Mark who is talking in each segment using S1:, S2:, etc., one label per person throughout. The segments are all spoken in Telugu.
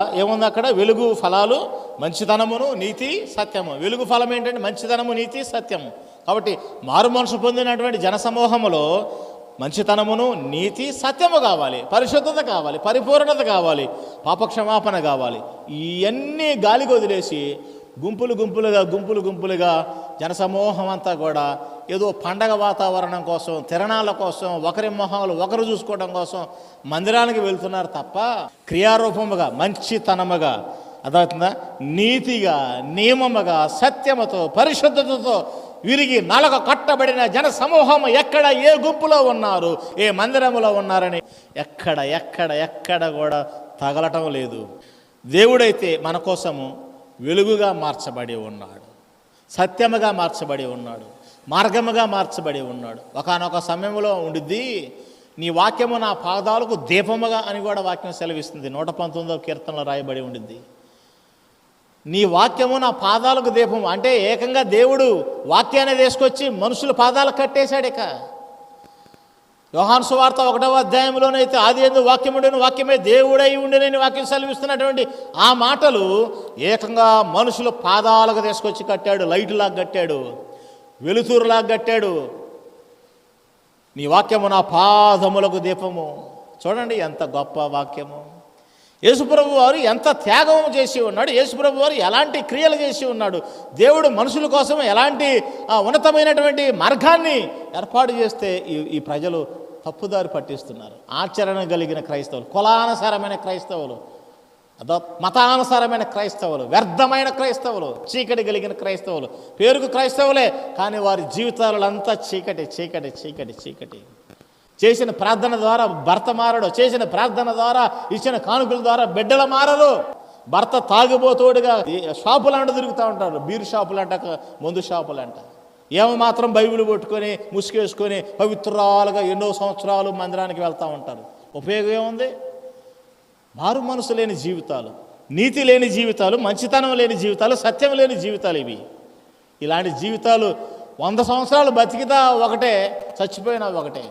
S1: ఏముంది అక్కడ? వెలుగు ఫలాలు మంచితనమును నీతి సత్యము. వెలుగు ఫలం ఏంటంటే మంచితనము నీతి సత్యము. కాబట్టి మారు మనసు పొందినటువంటి జనసమూహములో మంచితనమును నీతి సత్యము కావాలి. పరిశుద్ధత కావాలి పరిపూర్ణత కావాలి పాపక్షమాపణ కావాలి. ఇవన్నీ గాలికి వదిలేసి గుంపులు గుంపులుగా గుంపులు గుంపులుగా జనసమూహం అంతా కూడా ఏదో పండగ వాతావరణం కోసం తిరణాల కోసం ఒకరి మొహాలు ఒకరు చూసుకోవడం కోసం మందిరానికి వెళ్తున్నారు తప్ప క్రియారూపముగా మంచితనముగా అదవుతుందా నీతిగా నియమముగా సత్యముతో పరిశుద్ధతతో విరిగి నలక కట్టబడిన జన సమూహం ఎక్కడ ఏ గుంపులో ఉన్నారు ఏ మందిరములో ఉన్నారని ఎక్కడ ఎక్కడ ఎక్కడ కూడా తగలటం లేదు. దేవుడైతే మన కోసము వెలుగుగా మార్చబడి ఉన్నాడు. సత్యముగా మార్చబడి ఉన్నాడు. మార్గముగా మార్చబడి ఉన్నాడు. ఒకనొక సమయంలో ఉండిద్ది నీ వాక్యము నా పాదాలకు దీపముగా అని కూడా వాక్యం సెలవిస్తుంది. నూట పంతొమ్మిదో కీర్తనలో రాయబడి ఉండిద్ది. నీ వాక్యము నా పాదాలకు దీపం అంటే ఏకంగా దేవుడు వాక్యాన్ని తీసుకొచ్చి మనుషుల పాదాలకు కట్టేశాడు ఇక. యోహాను సువార్త ఒకటవ అధ్యాయంలోనైతే ఆది ఎందు వాక్యముడని వాక్యమే దేవుడై ఉండేనని వాక్యం సెలవిస్తున్నటువంటి ఆ మాటలు ఏకంగా మనుషుల పాదాలకు తీసుకొచ్చి కట్టాడు లైట్లాగా కట్టాడు. వెలుతురులా కట్టాడు నీ వాక్యము నా పాదములకు దీపము. చూడండి ఎంత గొప్ప వాక్యము. యేసుప్రభు వారు ఎంత త్యాగం చేసి ఉన్నాడు. యేసుప్రభు వారు ఎలాంటి క్రియలు చేసి ఉన్నాడు. దేవుడు మనుషుల కోసం ఎలాంటి ఉన్నతమైనటువంటి మార్గాన్ని ఏర్పాటు చేస్తే ఈ ఈ ప్రజలు తప్పుదారి పట్టిస్తున్నారు. ఆచరణ కలిగిన క్రైస్తవులు కులానుసారమైన క్రైస్తవులు. అదో మతానుసారమైన క్రైస్తవులు వ్యర్థమైన క్రైస్తవులు చీకటి కలిగిన క్రైస్తవులు. పేరుకు క్రైస్తవులే కానీ వారి జీవితాలంతా చీకటి చీకటి చీకటి చీకటి. చేసిన ప్రార్థన ద్వారా భర్త మారడు చేసిన ప్రార్థన ద్వారా ఇచ్చిన కానుకల ద్వారా బిడ్డలు మారరు. భర్త తాగుబోతోడుగా షాపులంట తిరుగుతూ ఉంటారు బీరు షాపులంట మందు షాపులంట. ఏమో మాత్రం బైబిల్ పట్టుకొని ముసుగేసుకొని పవిత్రాలుగా ఎన్నో సంవత్సరాలు మందిరానికి వెళ్తూ ఉంటారు ఉపయోగం ఏముంది? మారు మనసు లేని జీవితాలు నీతి లేని జీవితాలు మంచితనం లేని జీవితాలు సత్యం లేని జీవితాలు ఇవి. ఇలాంటి జీవితాలు వంద సంవత్సరాలు బతికినా ఒకటే చచ్చిపోయినా ఒకటే.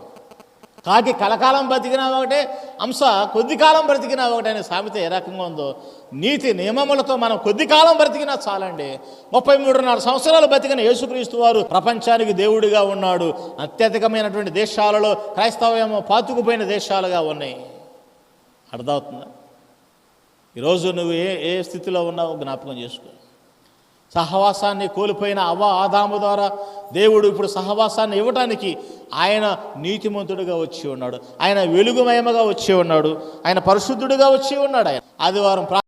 S1: కాకి కలకాలం బతికినా ఒకటే అంశ కొద్ది కాలం బ్రతికినా ఒకటే అనే సామెత ఏ రకంగా ఉందో నీతి నియమములతో మనం కొద్ది కాలం బ్రతికినా చాలండి. ముప్పై మూడున్నర సంవత్సరాలు బతికిన యేసుక్రీస్తు వారు ప్రపంచానికి దేవుడిగా ఉన్నాడు. అత్యధికమైనటువంటి దేశాలలో క్రైస్తవ్యము పాతుకుపోయిన దేశాలుగా ఉన్నాయి. అర్థమవుతుందా? ఈరోజు నువ్వు ఏ ఏ స్థితిలో ఉన్నావో జ్ఞాపకం చేసుకో. సహవాసాన్ని కోల్పోయిన అవ ఆదాము ద్వారా దేవుడు ఇప్పుడు సహవాసాన్ని ఇవ్వటానికి ఆయన నీతిమంతుడిగా వచ్చి ఉన్నాడు. ఆయన వెలుగుమయముగా వచ్చి ఉన్నాడు. ఆయన పరిశుద్ధుడిగా వచ్చి ఉన్నాడు ఆయన. ఆదివారం